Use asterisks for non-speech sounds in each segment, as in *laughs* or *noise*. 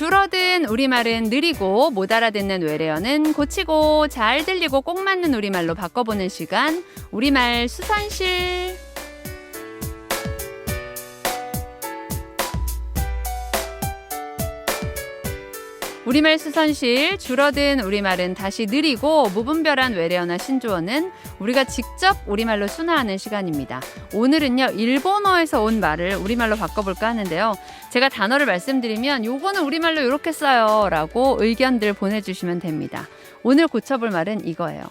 줄어든 우리말은 느리고 못 알아듣는 외래어는 고치고 잘 들리고 꼭 맞는 우리말로 바꿔보는 시간 우리말 수선실 우리말 수선실 줄어든 우리말은 다시 느리고 무분별한 외래어나 신조어는 우리가 직접 우리말로 순화하는 시간입니다. 오늘은요 일본어에서 온 말을 우리말로 바꿔볼까 하는데요. 제가 단어를 말씀드리면 요거는 우리말로 이렇게 써요라고 의견들 보내주시면 됩니다. 오늘 고쳐볼 말은 이거예요.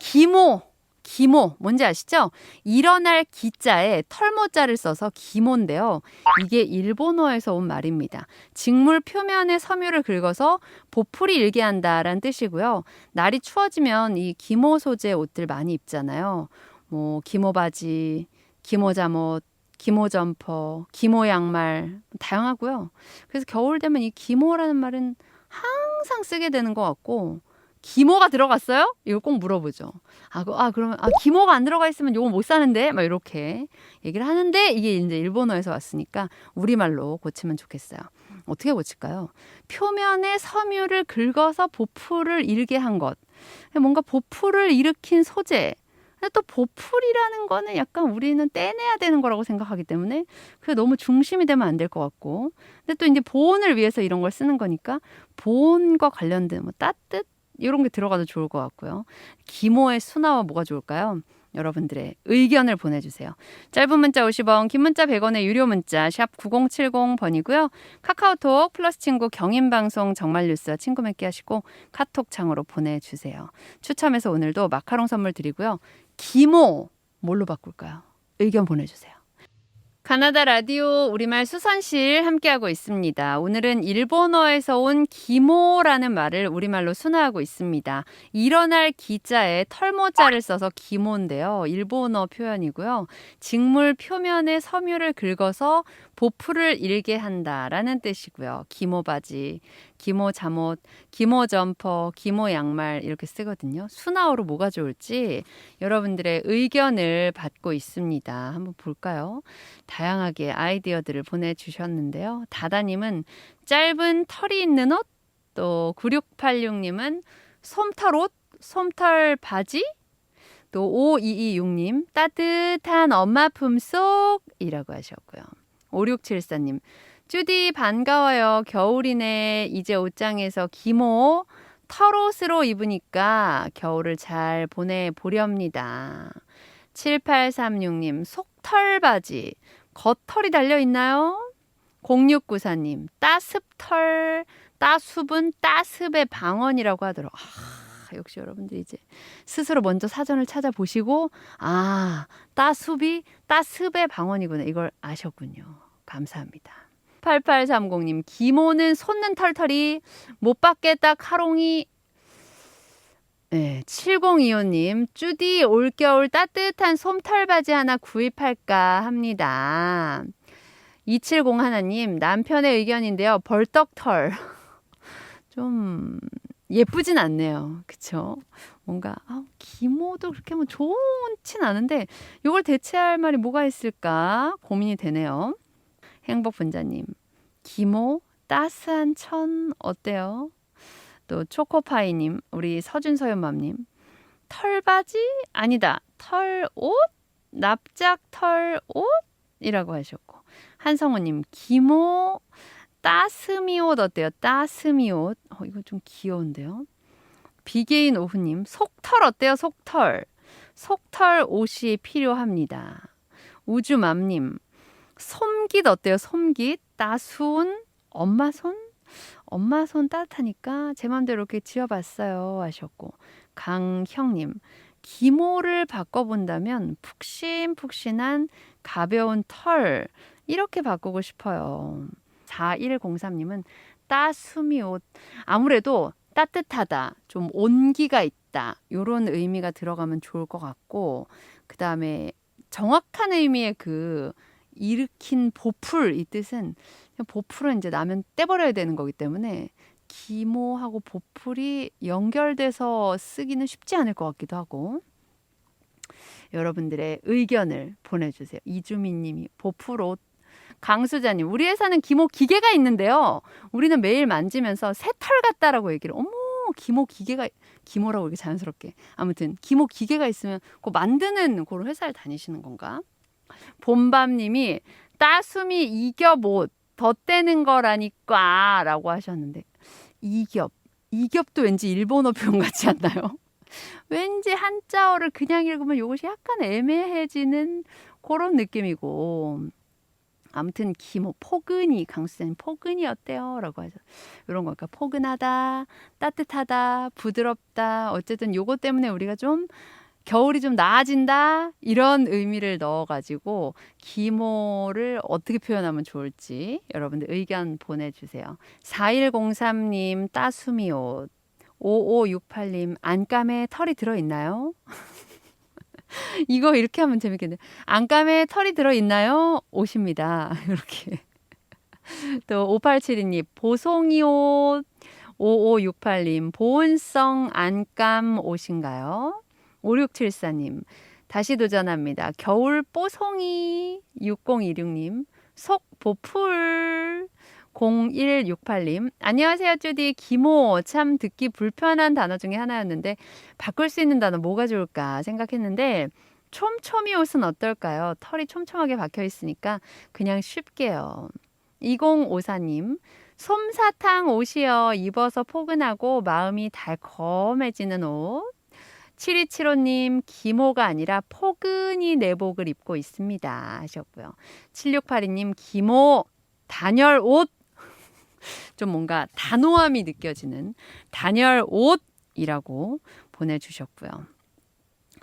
기모 기모 뭔지 아시죠? 일어날 기자에 털모자를 써서 기모인데요. 이게 일본어에서 온 말입니다. 직물 표면에 섬유를 긁어서 보풀이 일게 한다라는 뜻이고요. 날이 추워지면 이 기모 소재 옷들 많이 입잖아요. 뭐 기모 바지, 기모 잠옷, 기모 점퍼, 기모 양말 다양하고요. 그래서 겨울 되면 이 기모라는 말은 항상 쓰게 되는 것 같고 기모가 들어갔어요? 이거 꼭 물어보죠. 아, 그, 아 그러면 아 기모가 안 들어가 있으면 요거 못 사는데 막 이렇게 얘기를 하는데 이게 이제 일본어에서 왔으니까 우리말로 고치면 좋겠어요. 어떻게 고칠까요? 표면에 섬유를 긁어서 보풀을 일게 한 것. 뭔가 보풀을 일으킨 소재. 근데 또 보풀이라는 거는 약간 우리는 떼내야 되는 거라고 생각하기 때문에 그게 너무 중심이 되면 안 될 것 같고. 근데 또 이제 보온을 위해서 이런 걸 쓰는 거니까 보온과 관련된 뭐 따뜻 이런 게 들어가도 좋을 것 같고요. 기모의 순화와 뭐가 좋을까요? 여러분들의 의견을 보내주세요. 짧은 문자 50원, 긴 문자 100원의 유료 문자 샵 9070번이고요. 카카오톡 플러스 친구 경인방송 정말 뉴스 친구 맺기 하시고 카톡 창으로 보내주세요. 추첨해서 오늘도 마카롱 선물 드리고요. 기모 뭘로 바꿀까요? 의견 보내주세요. 가나다 라디오 우리말 수선실 함께하고 있습니다. 오늘은 일본어에서 온 기모라는 말을 우리말로 순화하고 있습니다. 일어날 기자에 털모자를 써서 기모인데요. 일본어 표현이고요. 직물 표면에 섬유를 긁어서 보풀을 일게 한다라는 뜻이고요. 기모 바지, 기모 잠옷, 기모 점퍼, 기모 양말 이렇게 쓰거든요. 순화어로 뭐가 좋을지 여러분들의 의견을 받고 있습니다. 한번 볼까요? 다양하게 아이디어들을 보내주셨는데요. 다다님은 짧은 털이 있는 옷, 또 9686님은 솜털 옷, 솜털 바지, 또 5226님 따뜻한 엄마 품속이라고 하셨고요. 5674님 쭈디 반가워요. 겨울이네. 이제 옷장에서 기모 털옷으로 입으니까 겨울을 잘 보내보렵니다. 7836님 속털 바지 겉털이 달려 있나요? 0694님 따습털 따숲은 따습의 방언이라고 하더라고. 아, 역시 여러분들 이제 스스로 먼저 사전을 찾아보시고 아 따숲이 따습의 방언이구나 이걸 아셨군요. 감사합니다. 8830님, 기모는 솟는 털털이 못 받겠다 카롱이 네, 7025님, 쭈디 올겨울 따뜻한 솜털 바지 하나 구입할까 합니다. 270 하나님, 남편의 의견인데요. 벌떡털. *laughs* 좀 예쁘진 않네요. 그쵸? 뭔가, 아, 기모도 그렇게 뭐 좋진 않은데, 이걸 대체할 말이 뭐가 있을까 고민이 되네요. 행복분자님, 기모, 따스한 천 어때요? 또 초코파이님, 우리 서준서연맘님, 털바지? 아니다. 털옷? 납작 털옷 이라고 하셨고, 한성우님, 기모, 따스미 옷 어때요? 따스미 옷. 어, 이거 좀 귀여운데요? 비게인 오후님, 속털 어때요? 속털. 속털 옷이 필요합니다. 우주맘님, 솜깃 어때요? 솜깃? 따순? 엄마 손? 엄마 손 따뜻하니까 제 맘대로 이렇게 지어봤어요. 하셨고. 강형님, 기모를 바꿔본다면 푹신푹신한 가벼운 털. 이렇게 바꾸고 싶어요. 4103님은 따수미 옷. 아무래도 따뜻하다, 좀 온기가 있다. 요런 의미가 들어가면 좋을 것 같고, 그 다음에 정확한 의미의 그 일으킨 보풀 이 뜻은 보풀은 이제 나면 떼버려야 되는 거기 때문에 기모하고 보풀이 연결돼서 쓰기는 쉽지 않을 것 같기도 하고 여러분들의 의견을 보내주세요. 이주민 님이 보풀 옷 강수자님, 우리 회사는 기모 기계가 있는데요. 우리는 매일 만지면서 새털 같다라고 얘기를. 어머, 기모 기계가 기모라고 이렇게 자연스럽게. 아무튼 기모 기계가 있으면 그 만드는 그런 회사를 다니시는 건가? 봄밤님이 따숨이 이겹 옷 덧대는 거라니까라고 하셨는데 이겹 이겹도 왠지 일본어 표현 같지 않나요? *laughs* 왠지 한자어를 그냥 읽으면 이것이 약간 애매해지는 그런 느낌이고 아무튼 기모 포근히 강수자님 포근히 어때요? 라고 하죠. 이런 걸까 포근하다 따뜻하다 부드럽다 어쨌든 요거 때문에 우리가 좀 겨울이 좀 나아진다 이런 의미를 넣어가지고 기모를 어떻게 표현하면 좋을지 여러분들 의견 보내주세요. 4103님 따수미 옷 5568님 안감에 털이 들어있나요? *laughs* 이거 이렇게 하면 재밌겠네요. 안감에 털이 들어있나요? 옷입니다. *laughs* 이렇게. 또 5872님 보송이 옷 5568님 보온성 안감 옷인가요? 5674님 다시 도전합니다. 겨울 뽀송이 6026님 속 보풀 0168님 안녕하세요 주디 기모 참 듣기 불편한 단어 중에 하나였는데 바꿀 수 있는 단어 뭐가 좋을까 생각했는데 촘촘이 옷은 어떨까요? 털이 촘촘하게 박혀 있으니까 그냥 쉽게요. 2054님 솜사탕 옷이요. 입어서 포근하고 마음이 달콤해지는 옷. 7275님, 기모가 아니라 포근히 내복을 입고 있습니다. 하셨고요. 7682님, 기모, 단열 옷. 좀 뭔가 단호함이 느껴지는 단열 옷이라고 보내주셨고요.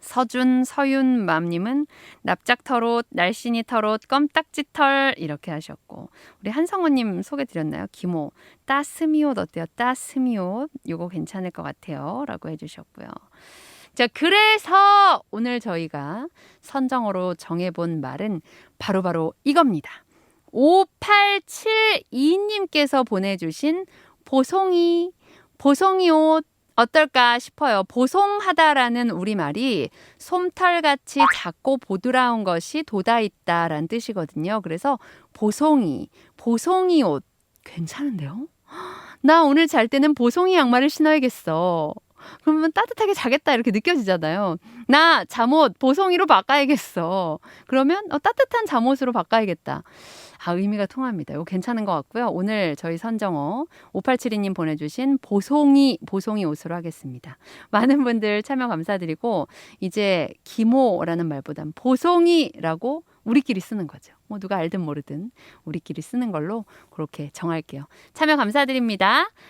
서준, 서윤 맘님은 납작 털옷, 날씬이 털옷, 껌딱지 털 이렇게 하셨고 우리 한성우님 소개 드렸나요? 기모 따스미 옷 어때요? 따스미 옷 요거 괜찮을 것 같아요.라고 해주셨고요. 자 그래서 오늘 저희가 선정어로 정해본 말은 바로바로 이겁니다. 5872님께서 보내주신 보송이 보송이 옷 어떨까 싶어요. 보송하다라는 우리말이 솜털같이 작고 보드라운 것이 돋아있다라는 뜻이거든요. 그래서 보송이, 보송이 옷 괜찮은데요? 나 오늘 잘 때는 보송이 양말을 신어야겠어. 그러면 따뜻하게 자겠다 이렇게 느껴지잖아요. 나 잠옷 보송이로 바꿔야겠어. 그러면 어, 따뜻한 잠옷으로 바꿔야겠다. 아, 의미가 통합니다. 이거 괜찮은 것 같고요. 오늘 저희 선정어 5872님 보내주신 보송이, 보송이 옷으로 하겠습니다. 많은 분들 참여 감사드리고, 이제 기모라는 말보단 보송이라고 우리끼리 쓰는 거죠. 뭐 누가 알든 모르든 우리끼리 쓰는 걸로 그렇게 정할게요. 참여 감사드립니다.